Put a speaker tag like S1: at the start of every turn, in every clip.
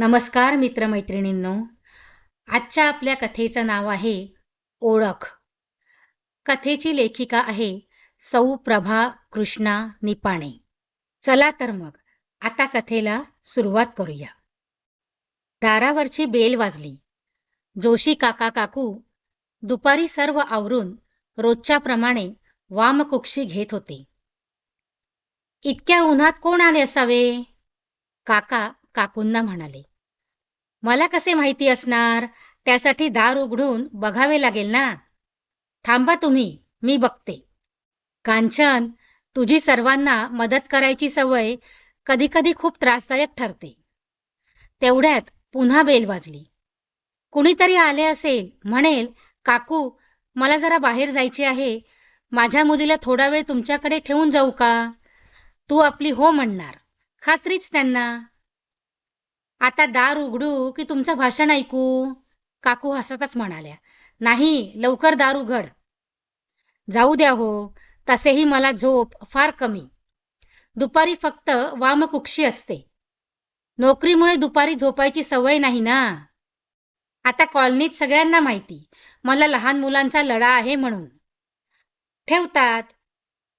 S1: नमस्कार मित्रमैत्रिणींनो. आजच्या आपल्या कथेचं नाव आहे ओळख. कथेची लेखिका आहे सौ प्रभा कृष्णा निपाणे. चला तर मग आता कथेला सुरुवात करूया. दारावरची बेल वाजली. जोशी काका काकू दुपारी सर्व आवरून रोजच्या प्रमाणे वामकुक्षी घेत होते. इतक्या उन्हात कोण आले असावे? काका काकूंना म्हणाले. मला कसे माहिती असणार? त्यासाठी दार उघडून बघावे लागेल ना? थांबा तुम्ही मी बघते. कांचन तुझी सर्वांना मदत करायची सवय कधीकधी खूप त्रासदायक ठरते. तेवढ्यात पुन्हा बेल वाजली. कुणीतरी आले असेल म्हणेल काकू मला जरा बाहेर जायचे आहे. माझ्या मुलीला थोडा वेळ तुमच्याकडे ठेवून जाऊ का? तू आपली हो म्हणणार. खात्रीच त्यांना. आता दार उघडू की तुमचं भाषण ऐकू? काकू हसतच म्हणाल्या. नाही लवकर दार उघड. जाऊ द्या हो तसेही मला झोप फार कमी. दुपारी फक्त वामकुक्षी असते. नोकरीमुळे दुपारी झोपायची सवय नाही ना? आता कॉलनीत सगळ्यांना माहिती. मला लहान मुलांचा लढा आहे म्हणून. ठेवतात.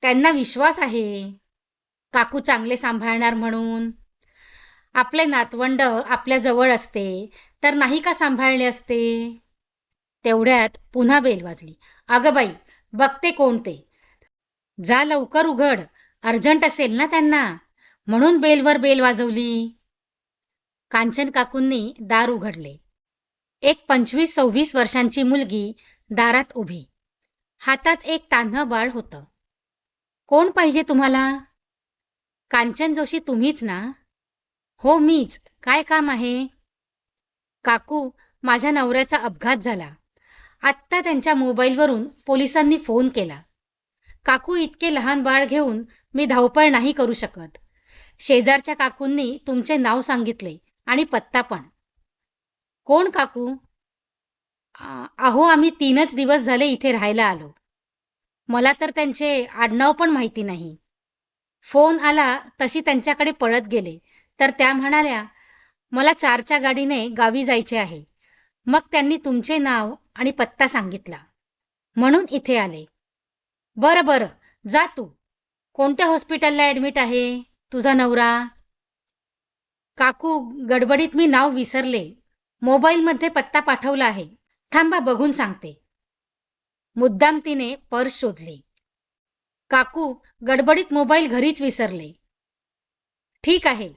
S1: त्यांना विश्वास आहे. काकू चांगले सांभाळणार म्हणून. आपले नातवंड आपल्या जवळ असते तर नाही का सांभाळले असते? तेवढ्यात पुन्हा बेल वाजली. अगं बाई बघते कोणते जा लवकर उघड अर्जंट असेल ना त्यांना. म्हणून बेलवर बेल वाजवली. कांचन काकूंनी दार उघडले. एक पंचवीस सव्वीस वर्षांची मुलगी दारात उभी. हातात एक तान्ह बाळ होतं. कोण पाहिजे तुम्हाला? कांचन जोशी तुम्हीच ना? हो मीच. काय काम आहे? काकू माझ्या नवऱ्याचा अपघात झाला. आत्ता त्यांच्या मोबाईलवरून पोलिसांनी फोन केला. काकू इतके लहान बाळ घेऊन मी धावपळ नाही करू शकत. शेजारच्या काकूंनी तुमचे नाव सांगितले आणि पत्ता पण. कोण काकू? अहो आम्ही तीनच दिवस झाले इथे राहायला आलो. मला तर त्यांचे आडनाव पण माहिती नाही. फोन आला तशी त्यांच्याकडे पळत गेले. तर त्या म्हणाल्या मला चारच्या गाडीने गावी जायचे आहे. मग त्यांनी तुमचे नाव आणि पत्ता सांगितला. म्हणून इथे आले. बरं बरं जा तू. कोणत्या हॉस्पिटलला ऍडमिट आहे? तुझा नवरा? काकू गडबडीत मी नाव विसरले. मोबाईलमध्ये पत्ता पाठवला आहे. थांबा बघून सांगते. मुद्दाम तिने पर्स शोधली. काकू गडबडीत मोबाईल घरीच विसरले. ठीक आहे.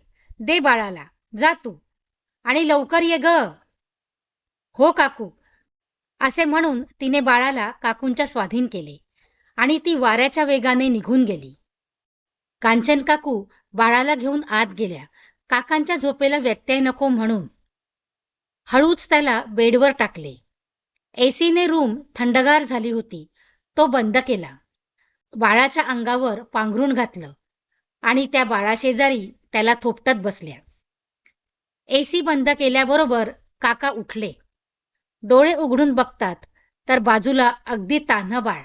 S1: दे बाळाला जा तू. आणि लवकर ये ग. हो काकू. असे म्हणून तिने बाळाला काकूंच्या स्वाधीन केले आणि ती वाऱ्याच्या वेगाने निघून गेली. कांचन काकू बाळाला घेऊन आत गेल्या. काकांच्या झोपेला व्यत्यय नको म्हणून. हळूच त्याला बेडवर टाकले. एसीने रूम थंडगार झाली होती. तो बंद केला. बाळाच्या अंगावर पांघरून घातलं आणि त्या बाळाशेजारी त्याला थोपटत बसल्या. एसी बंद केल्याबरोबर काका उठले. डोळे उघडून बघतात तर बाजूला अगदी तान्ह बाळ.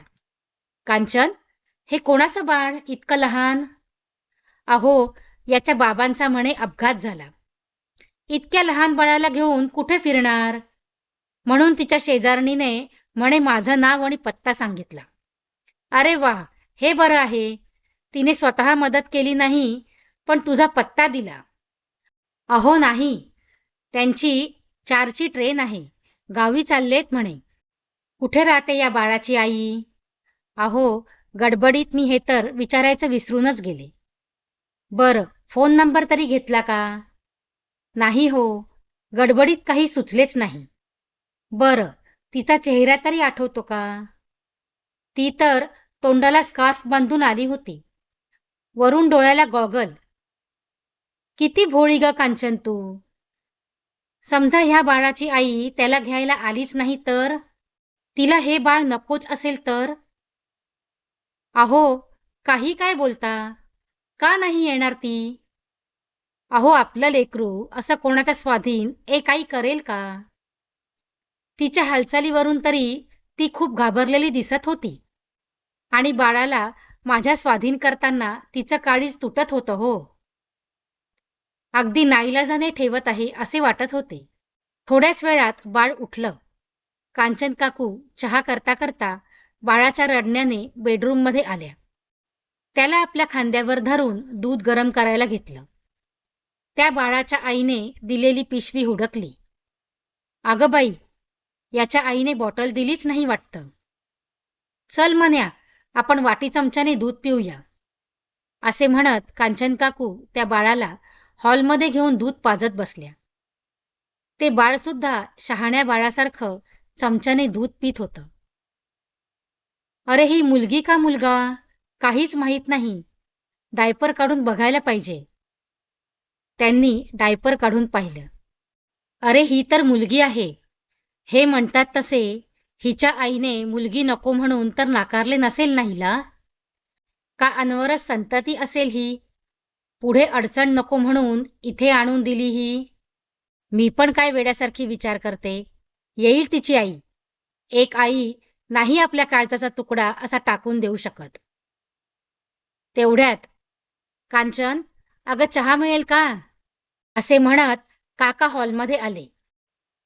S1: कांचन हे कोणाचं बाळ? इतकं लहान? अहो याच्या बाबांचा म्हणे अपघात झाला. इतक्या लहान बाळाला घेऊन कुठे फिरणार? म्हणून तिच्या शेजारणीने म्हणे माझं नाव आणि पत्ता सांगितला. अरे वा हे बरं आहे. तिने स्वतः मदत केली नाही पण तुझा पत्ता दिला. अहो नाही. त्यांची चारची ट्रेन आहे. गावी चाललेत म्हणे. कुठे राहते या बाळाची आई? अहो गडबडीत मी हे तर विचारायचं विसरूनच गेले. बरं फोन नंबर तरी घेतला का? नाही हो. गडबडीत काही सुचलेच नाही. बरं तिचा चेहरा तरी आठवतो का? ती तर तोंडाला स्कार्फ बांधून आली होती. वरून डोळ्याला गॉगल. किती भोळी ग कांचन तू. समजा ह्या बाळाची आई त्याला घ्यायला आलीच नाही तर? तिला हे बाळ नकोच असेल तर? अहो काही काय बोलता? का नाही येणार ती? अहो आपलं लेकरू असं कोणाच्या स्वाधीन ए काही करेल का? तिच्या हालचालीवरून तरी ती खूप घाबरलेली दिसत होती. आणि बाळाला माझ्या स्वाधीन करताना तिचं काळीज तुटत होतं हो. अगदी नाईलाजाने ठेवत आहे असे वाटत होते. थोड्याच वेळात बाळ उठलं. कांचन काकू चहा करता करता बाळाच्या रडण्याने बेडरूममध्ये आल्या. त्याला आपल्या खांद्यावर धरून दूध गरम करायला घेतलं. त्या बाळाच्या आईने दिलेली पिशवी हुडकली. अगं बाई याच्या आईने बॉटल दिलीच नाही वाटतं. चल म्हण्या आपण वाटी चमच्याने दूध पिऊया. असे म्हणत कांचन काकू त्या बाळाला हॉलमध्ये घेऊन दूध पाजत बसल्या. ते बाळ सुद्धा शहाण्या बाळासारखं चमच्याने दूध पित होतं. अरे ही मुलगी का मुलगा? काहीच माहीत नाही. डायपर काढून बघायला पाहिजे. त्यांनी डायपर काढून पाहिलं. अरे ही तर मुलगी आहे. हे म्हणतात तसे हिच्या आईने मुलगी नको म्हणून तर नाकारले नसेल नाहीला का अनवरच संतती असेल ही? पुढे अडचण नको म्हणून इथे आणून दिली ही. मी पण काय वेड्यासारखी विचार करते. येईल तिची आई. एक आई नाही आपल्या काळजाचा तुकडा असा टाकून देऊ शकत. तेवढ्यात कांचन अगं चहा मिळेल का? असे म्हणत काका हॉलमध्ये आले.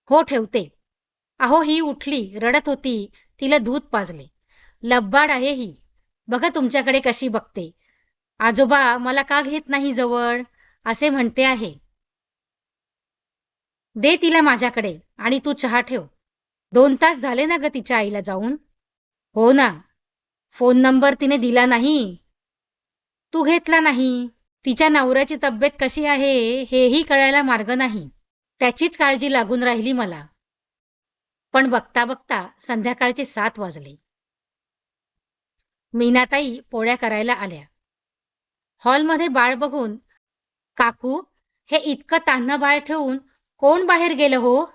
S1: हो ठेवते. अहो ही उठली रडत होती तिला दूध पाजले. लब्बाड आहे ही. बघा तुमच्याकडे कशी बघते. आजोबा मला का घेत नाही जवळ? असे म्हणते आहे. दे तिला माझ्याकडे आणि तू चहा ठेव. दोन तास झाले ना ग तिच्या आईला जाऊन. हो ना. फोन नंबर तिने दिला नाही. तू घेतला नाही. तिच्या नवऱ्याची तब्येत कशी आहे हेही कळायला मार्ग नाही. त्याचीच काळजी लागून राहिली मला. पण बघता बघता संध्याकाळचे सात वाजले. मीनाताई पोळ्या करायला आल्या. हॉलमध्ये बाळ बघून काकू हे इतकं तान्ह बाळ ठेवून कोण बाहेर गेलं हो?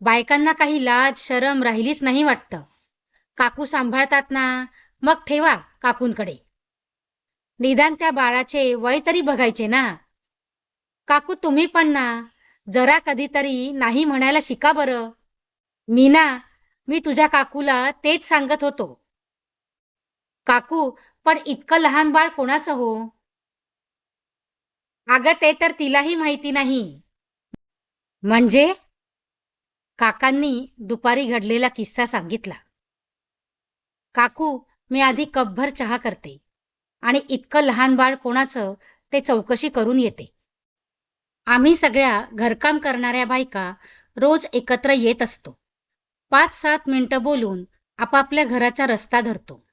S1: बायकांना काही लाज शरम राहिलीच नाही वाटतं. काकू सांभाळतात ना मग ठेवा काकूंकडे. निदान त्या बाळाचे वय तरी बघायचे ना. काकू तुम्ही पण ना जरा कधीतरी नाही म्हणायला शिका बरं. मीना मी तुझ्या काकूला तेच सांगत होतो. काकू पण इतकं लहान बाळ कोणाचं हो? अगं ते तर तिलाही माहिती नाही. म्हणजे? काकांनी दुपारी घडलेला किस्सा सांगितला. काकू मी आधी कपभर चहा करते आणि इतकं लहान बाळ कोणाचं ते चौकशी करून येते. आम्ही सगळ्या घरकाम करणाऱ्या बायका रोज एकत्र येत असतो. पाच सात मिनिटं बोलून आपापल्या घराचा रस्ता धरतो.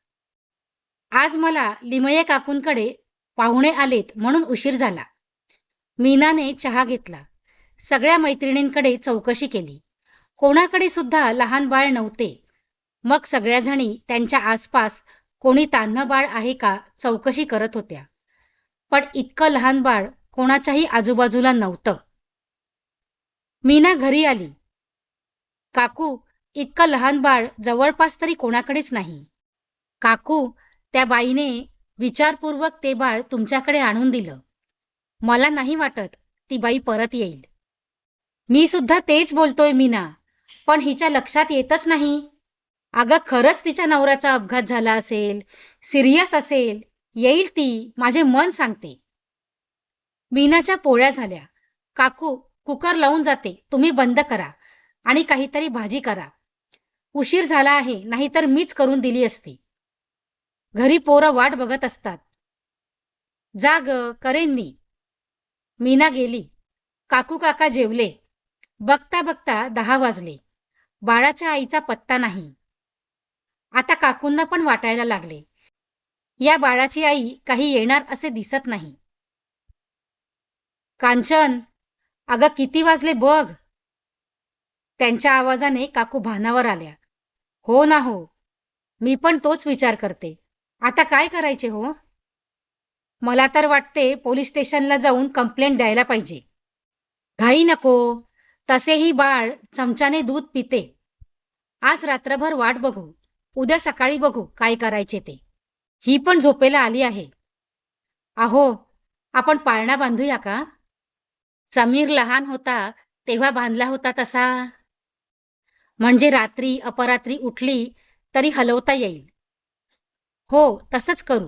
S1: आज मला लिमये काकूंकडे पाहुणे आलेत म्हणून उशीर झाला. मीनाने चहा घेतला. सगळ्या मैत्रिणींकडे चौकशी केली. कोणाकडे सुद्धा लहान बाळ नव्हते. मग सगळ्या जणी त्यांच्या आसपास कोणी तान्ह बाळ आहे का चौकशी करत होत्या. पण इतकं लहान बाळ कोणाच्याही आजूबाजूला नव्हतं. मीना घरी आली. काकू इतकं लहान बाळ जवळपास तरी कोणाकडेच नाही. काकू त्या बाईने विचारपूर्वक ते बाळ तुमच्याकडे आणून दिलं. मला नाही वाटत ती बाई परत येईल. मी सुद्धा तेच बोलतोय मीना पण हिच्या लक्षात येतच नाही. अगं खरंच तिच्या नवऱ्याचा अपघात झाला असेल सिरियस असेल येईल ती माझे मन सांगते. मीनाच्या पोळ्या झाल्या. काकू कुकर लावून जाते. तुम्ही बंद करा आणि काहीतरी भाजी करा. उशीर झाला आहे नाहीतर मीच करून दिली असती. घरी पोरं वाट बघत असतात. जा ग करेन मी. मीना गेली. काकू काका जेवले. बघता बघता दहा वाजले. बाळाच्या आईचा पत्ता नाही. आता काकूंना पण वाटायला लागले. या बाळाची आई काही येणार असे दिसत नाही. कांचन अगं किती वाजले बघ. त्यांच्या आवाजाने काकू भानावर आल्या. हो ना हो मी पण तोच विचार करते. आता काय करायचे हो? मला तर वाटते पोलीस स्टेशनला जाऊन कंप्लेंट द्यायला पाहिजे. घाई नको. तसेही बाळ चमच्याने दूध पिते. आज रात्रभर वाट बघू. उद्या सकाळी बघू काय करायचे ते. ही पण झोपेला आली आहे. अहो आपण पाळणा बांधूया का? समीर लहान होता तेव्हा बांधला होता तसा. म्हणजे रात्री अपरात्री उठली तरी हलवता येईल. हो तसंच करू.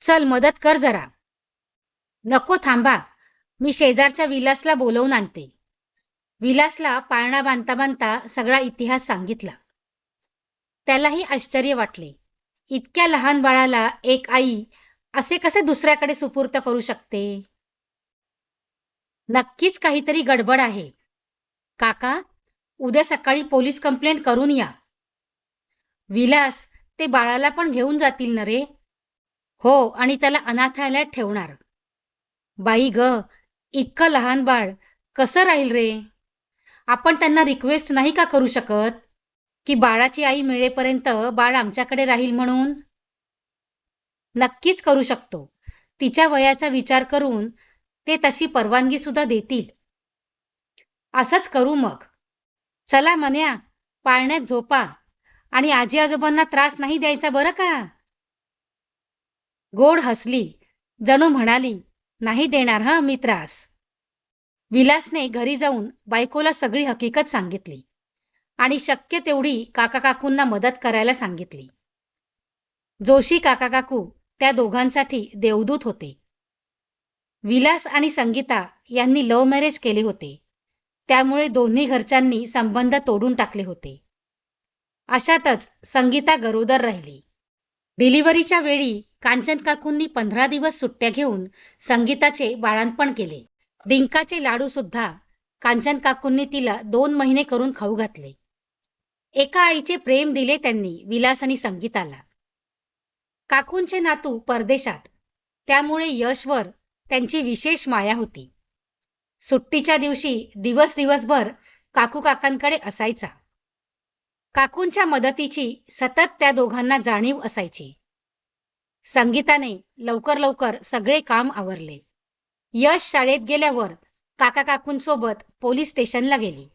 S1: चल मदत कर जरा. नको थांबा. मी शेजारच्या विलासला बोलवून आणते. विलासला पाळणा बांधता बांधता सगळा इतिहास सांगितला. त्यालाही आश्चर्य वाटले. इतक्या लहान बाळाला एक आई असे कसे दुसऱ्याकडे सुपूर्त करू शकते? नक्कीच काहीतरी गडबड आहे. काका उद्या सकाळी पोलीस कंप्लेंट करून या. विलास ते बाळाला पण घेऊन जातील ना रे? हो आणि त्याला अनाथालयात ठेवणार. बाई ग इतकं लहान बाळ कसं राहील रे? आपण त्यांना रिक्वेस्ट नाही का करू शकत? की बाळाची आई मिळेपर्यंत बाळ आमच्याकडे राहील म्हणून? नक्कीच करू शकतो. तिच्या वयाचा विचार करून ते तशी परवानगी सुद्धा देतील. असंच करू मग. चला मन्या पाळण्यात झोपा. आणि आजी आजोबांना त्रास नाही द्यायचा बरं का? गोड हसली. जणू म्हणाली नाही देणार हा मी त्रास. विलासने घरी जाऊन बायकोला सगळी हकीकत सांगितली आणि शक्य तेवढी काका काकूंना मदत करायला सांगितली. जोशी काका काकू त्या दोघांसाठी देवदूत होते. विलास आणि संगीता यांनी लव्ह मॅरेज केले होते. त्यामुळे दोन्ही घरच्यांनी संबंध तोडून टाकले होते. अशातच संगीता गरोदर राहिली. डिलिव्हरीच्या वेळी कांचन काकूंनी पंधरा दिवस सुट्ट्या घेऊन संगीताचे बाळांपण केले. डिंकाचे लाडू सुद्धा कांचन काकूंनी तिला दोन महिने करून खाऊ घातले. एका आईचे प्रेम दिले त्यांनी विलास आणि संगीताला. काकूंचे नातू परदेशात त्यामुळे यशवर त्यांची विशेष माया होती. सुट्टीच्या दिवशी दिवस दिवसभर काकू काकांकडे असायचा. काकूंच्या मदतीची सतत त्या दोघांना जाणीव असायची. संगीताने लवकर लवकर सगळे काम आवरले. यश शाळेत गेल्यावर काका काकूंसोबत पोलीस स्टेशनला गेली.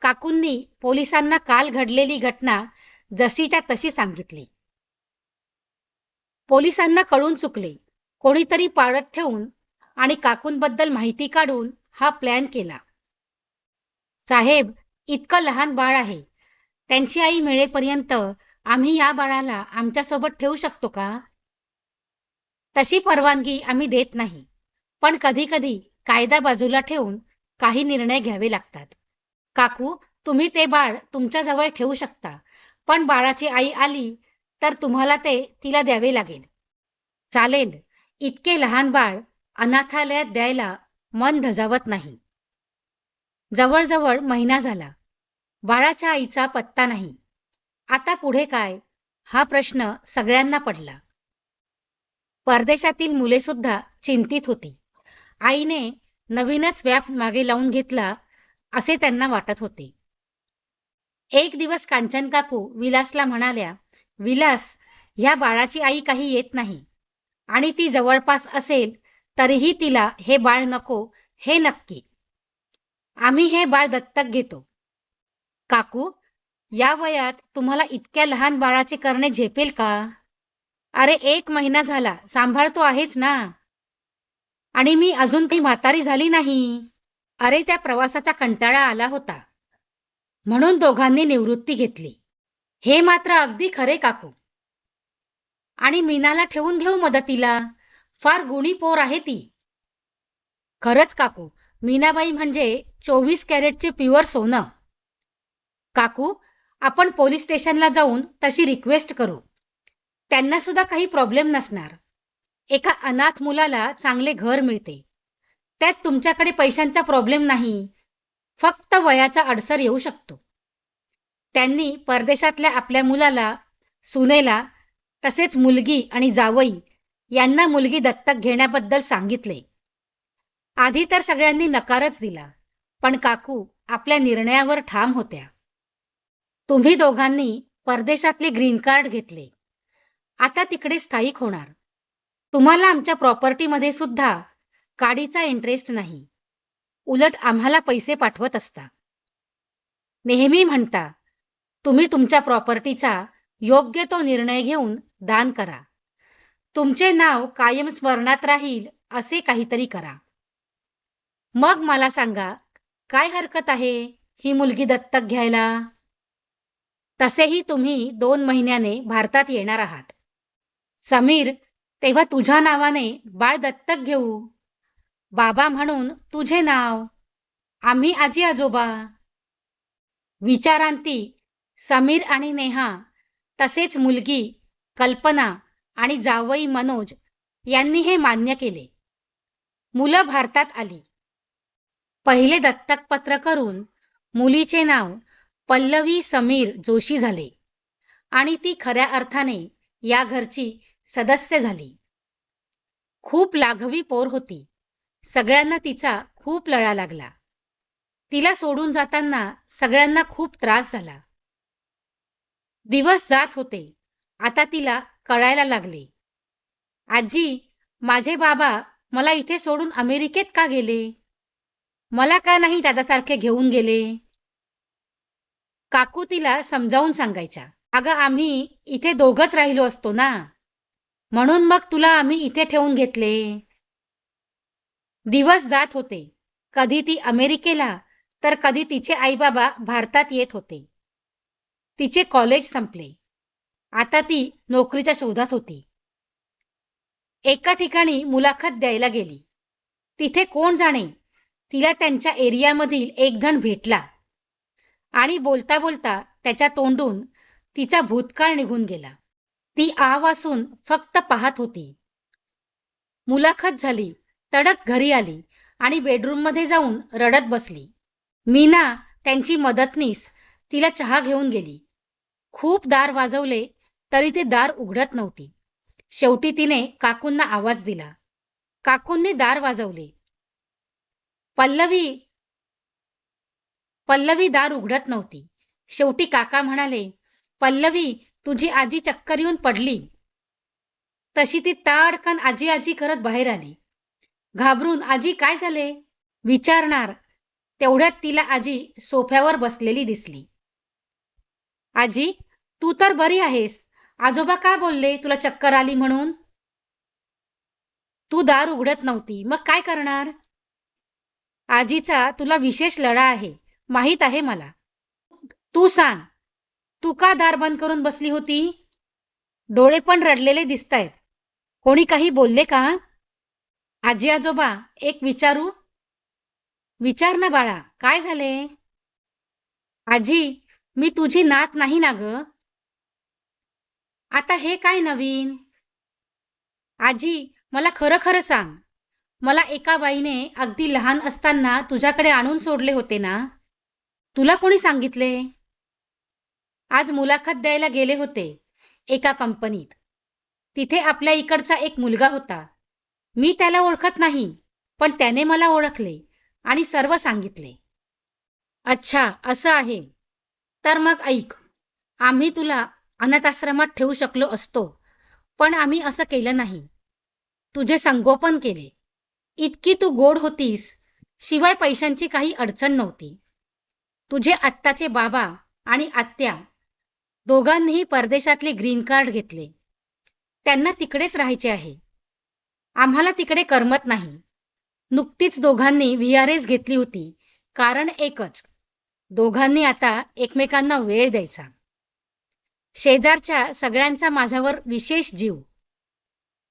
S1: काकूंनी पोलिसांना काल घडलेली घटना जशीच्या तशी सांगितली. पोलिसांना कळून चुकले. कोणीतरी पाळत ठेवून आणि काकूंबद्दल माहिती काढून हा प्लॅन केला. साहेब इतकं लहान बाळ आहे. त्यांची आई मिळेपर्यंत आम्ही या बाळाला आमच्यासोबत ठेवू शकतो का? तशी परवानगी आम्ही देत नाही पण कधी कधी कायदा बाजूला ठेवून काही निर्णय घ्यावे लागतात. काकू तुम्ही ते बाळ तुमच्याजवळ ठेवू शकता पण बाळाची आई आली तर तुम्हाला ते तिला द्यावे लागेल. चालेल इतके लहान बाळ अनाथालयात द्यायला मन धजावत नाही. जवळजवळ महिना झाला बाळाच्या आईचा पत्ता नाही. आता पुढे काय? हा प्रश्न सगळ्यांना पडला. परदेशातील मुले सुद्धा चिंतित होती. आईने नवीनच व्याप मागे लावून घेतला असे त्यांना वाटत होते. एक दिवस कांचन काकू विलासला म्हणाल्या विलास ह्या बाळाची आई काही येत नाही. आणि ती जवळपास असेल तरीही तिला हे बाळ नको हे नक्की. आम्ही हे बाळ दत्तक घेतो. काकू या वयात तुम्हाला इतक्या लहान बाळाचे करणे झेपेल का? अरे एक महिना झाला सांभाळतो आहेच ना. आणि मी अजून काही म्हातारी झाली नाही. अरे त्या प्रवासाचा कंटाळा आला होता. म्हणून दोघांनी निवृत्ती घेतली. हे मात्र अगदी खरे काकू. आणि मीनाला ठेवून घेऊ मदतीला? फार गुणी पोर आहे ती. खरंच काकू मीनाबाई म्हणजे चोवीस कॅरेटचे प्युअर सोनं. काकू आपण पोलीस स्टेशनला जाऊन तशी रिक्वेस्ट करू. त्यांना सुद्धा काही प्रॉब्लेम नसणार. एका अनाथ मुलाला चांगले घर मिळते. त्यात तुमच्याकडे पैशांचा प्रॉब्लेम नाही. फक्त वयाचा अडसर येऊ शकतो. त्यांनी परदेशातल्या आपल्या मुलाला सुनेला तसेच मुलगी आणि जावई यांना मुलगी दत्तक घेण्याबद्दल सांगितले. आधी तर सगळ्यांनी नकारच दिला. पण काकू आपल्या निर्णयावर ठाम होत्या. तुम्ही दोघांनी परदेशातले ग्रीन कार्ड घेतले. आता तिकडे स्थायिक होणार. तुम्हाला आमच्या प्रॉपर्टीमध्ये सुद्धा काडीचा इंटरेस्ट नाही. उलट आम्हाला पैसे पाठवत असता. नेहमी म्हणता तुम्ही तुमच्या प्रॉपर्टीचा योग्य तो निर्णय घेऊन दान करा. तुमचे नाव कायम स्मरणात राहील असे काहीतरी करा. मग मला सांगा काय हरकत आहे ही मुलगी दत्तक घ्यायला? तसेही तुम्ही दोन महिन्याने भारतात येणार आहात. समीर तेव्हा तुझ्या नावाने बाळ दत्तक घेऊ. बाबा म्हणून तुझे नाव. आम्ही आजी आजोबा. विचारांती समीर आणि नेहा तसेच मुलगी कल्पना आणि जावई मनोज यांनी हे मान्य केले. मुलं भारतात आली. पहिले दत्तक पत्र करून मुलीचे नाव पल्लवी समीर जोशी झाले. आणि ती खऱ्या अर्थाने या घरची सदस्य झाली. खूप लाघवी पोर होती. सगळ्यांना तिचा खूप लळा लागला. तिला सोडून जाताना सगळ्यांना खूप त्रास झाला. दिवस जात होते. आता तिला कळायला लागले. आजी माझे बाबा मला इथे सोडून अमेरिकेत का गेले? मला का नाही दादासारखे घेऊन गेले? काकू तिला समजावून सांगायच्या अगं आम्ही इथे दोघच राहिलो असतो ना म्हणून मग तुला आम्ही इथे ठेवून घेतले. दिवस जात होते. कधी ती अमेरिकेला तर कधी तिचे आईबाबा भारतात येत होते. तिचे कॉलेज संपले. आता ती नोकरीच्या शोधात होती. एका ठिकाणी मुलाखत द्यायला गेली. तिथे कोण जाणे? तिला त्यांच्या एरियामधील एक जण भेटला. आणि बोलता बोलता त्याच्या तोंडून तिचा भूतकाळ निघून गेला. ती आ वासून फक्त पाहत होती. मुलाखत झाली तडक घरी आली आणि बेडरूममध्ये जाऊन रडत बसली. मीना त्यांची मदतनीस तिला चहा घेऊन गेली. खूप दार वाजवले तरी ते दार उघडत नव्हती. शेवटी तिने काकूंना आवाज दिला. काकूंनी दार वाजवले. पल्लवी पल्लवी दार उघडत नव्हती. शेवटी काका म्हणाले पल्लवी तुझी आजी चक्कर येऊन पडली. तशी ती ताडकन आजी आजी करत बाहेर आली. घाबरून आजी काय झाले? विचारणार. तेवढ्यात तिला आजी सोफ्यावर बसलेली दिसली. आजी तू तर बरी आहेस. आजोबा काय बोलले तुला चक्कर आली म्हणून? तू दार उघडत नव्हती. मग काय करणार? आजीचा तुला विशेष लढा आहे. माहीत आहे मला. तू सांग तू का दार बंद करून बसली होती? डोळे पण रडलेले दिसतायत. कोणी काही बोलले का? आजी आजोबा एक विचारू? विचार ना बाळा काय झाले? आजी मी तुझी नात नाही ना ग. आता हे काय नवीन? आजी मला खरं खरं सांग. मला एका बाईने अगदी लहान असताना तुझ्याकडे आणून सोडले होते ना? तुला कोणी सांगितले? आज मुलाखत द्यायला गेले होते एका कंपनीत. तिथे आपल्या इकडचा एक मुलगा होता. मी त्याला ओळखत नाही पण त्याने मला ओळखले आणि सर्व सांगितले. अच्छा असं आहे. तर मग ऐक आम्ही तुला अनाथाश्रमात ठेवू शकलो असतो पण आम्ही असं केलं नाही. तुझे संगोपन केले. इतकी तू गोड होतीस शिवाय पैशांची काही अडचण नव्हती. तुझे आत्ताचे बाबा आणि आत्या दोघांनीही परदेशातले ग्रीन कार्ड घेतले. त्यांना तिकडेच राहायचे आहे. आम्हाला तिकडे करमत नाही. नुकतीच दोघांनी व्ही आर एस घेतली होती. कारण एकच दोघांनी आता एकमेकांना वेळ द्यायचा. शेजारच्या सगळ्यांचा माझ्यावर विशेष जीव.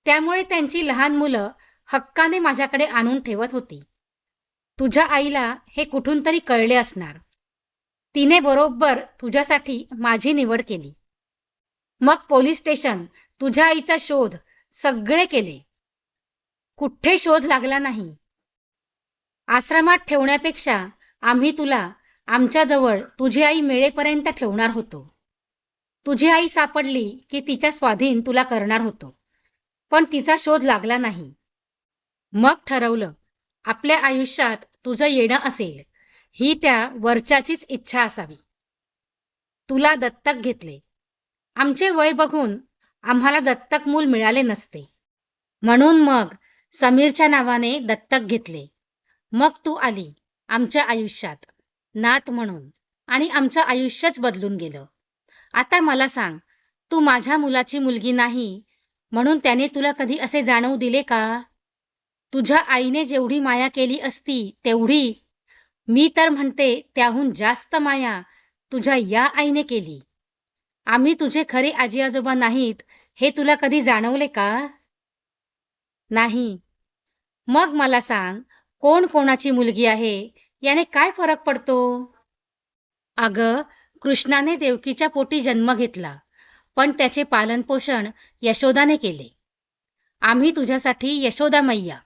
S1: त्यामुळे त्यांची लहान मुलं हक्काने माझ्याकडे आणून ठेवत होती. तुझ्या आईला हे कुठून तरी कळले असणार. तिने बरोबर तुझ्यासाठी माझी निवड केली. मग पोलीस स्टेशन तुझ्या आईचा शोध सगळे केले. कुठे शोध लागला नाही. आश्रमात ठेवण्यापेक्षा आम्ही तुला आमच्याजवळ तुझी आई मिळेपर्यंत ठेवणार होतो. तुझी आई सापडली की तिच्या स्वाधीन तुला करणार होतो. पण तिचा शोध लागला नाही. मग ठरवलं आपल्या आयुष्यात तुझं येणं असेल. ही त्या वरच्याचीच इच्छा असावी. तुला दत्तक घेतले. आमचे वय बघून आम्हाला दत्तक मूल मिळाले नसते. म्हणून मग समीरच्या नावाने दत्तक घेतले. मग तू आली आमच्या आयुष्यात नात म्हणून. आणि आमचं आयुष्यच बदलून गेलं. आता मला सांग तू माझ्या मुलाची मुलगी नाही म्हणून त्याने तुला कधी असे जाणवू दिले का? तुझ्या आईने जेवढी माया केली असती तेवढी मी तर म्हणते त्याहून जास्त माया तुझ्या या आईने केली. आम्ही तुझे खरे आजी आजोबा नाहीत हे तुला कधी जाणवले का? नाही. मग मला सांग कोण कोणाची मुलगी आहे? याने काय फरक पडतो? अगं कृष्णाने देवकीच्या पोटी जन्म घेतला पण त्याचे पालनपोषण यशोदाने केले. आम्ही तुझ्यासाठी यशोदा मैया.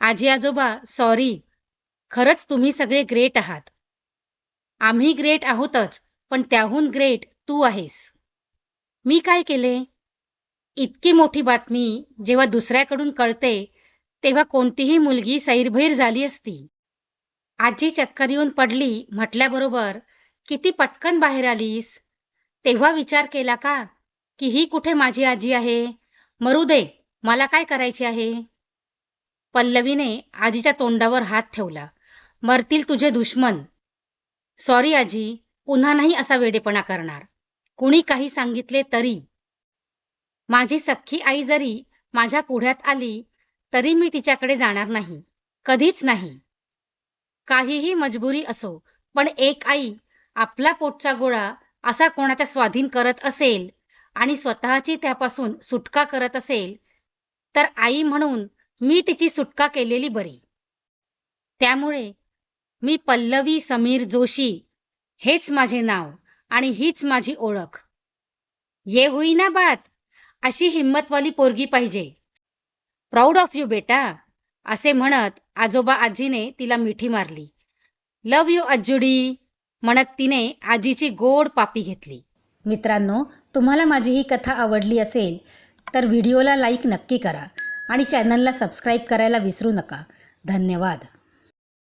S1: आजी आजोबा सॉरी खरंच तुम्ही सगळे ग्रेट आहात. आम्ही ग्रेट आहोतच पण त्याहून ग्रेट तू आहेस. मी काय केले? इतकी मोठी बातमी जेव्हा दुसऱ्याकडून कळते तेव्हा कोणतीही मुलगी सैरभैर झाली असती. आजी चक्कर येऊन पडली म्हटल्याबरोबर किती पटकन बाहेर आलीस? तेव्हा विचार केला का की ही कुठे माझी आजी आहे? मरू दे मला काय करायचे आहे? पल्लवीने आजीच्या तोंडावर हात ठेवला. मरतील तुझे दुश्मन. सॉरी आजी पुन्हा नाही असा वेडेपणा करणार. कुणी काही सांगितले तरी. माझी सख्खी आई जरी माझ्या पुढ्यात आली तरी मी तिच्याकडे जाणार नाही. कधीच नाही. काहीही मजबुरी असो पण एक आई आपला पोटचा गोळा असा कोणाच्या स्वाधीन करत असेल आणि स्वतःची त्यापासून सुटका करत असेल तर आई म्हणून मी तिची सुटका केलेली बरी. त्यामुळे मी पल्लवी समीर जोशी हेच माझे नाव आणि हीच माझी ओळख. ये हुई ना बात अशी हिंमतवाली पोरगी पाहिजे. प्राऊड ऑफ यू बेटा असे म्हणत आजोबा आजीने तिला मिठी मारली. लव यू अज्जुडी म्हणत तिने आजीची गोड पापी घेतली. मित्रांनो तुम्हाला माझी ही कथा आवडली असेल तर व्हिडिओला लाईक नक्की करा आणि चॅनलला सबस्क्राईब करायला विसरू नका. धन्यवाद.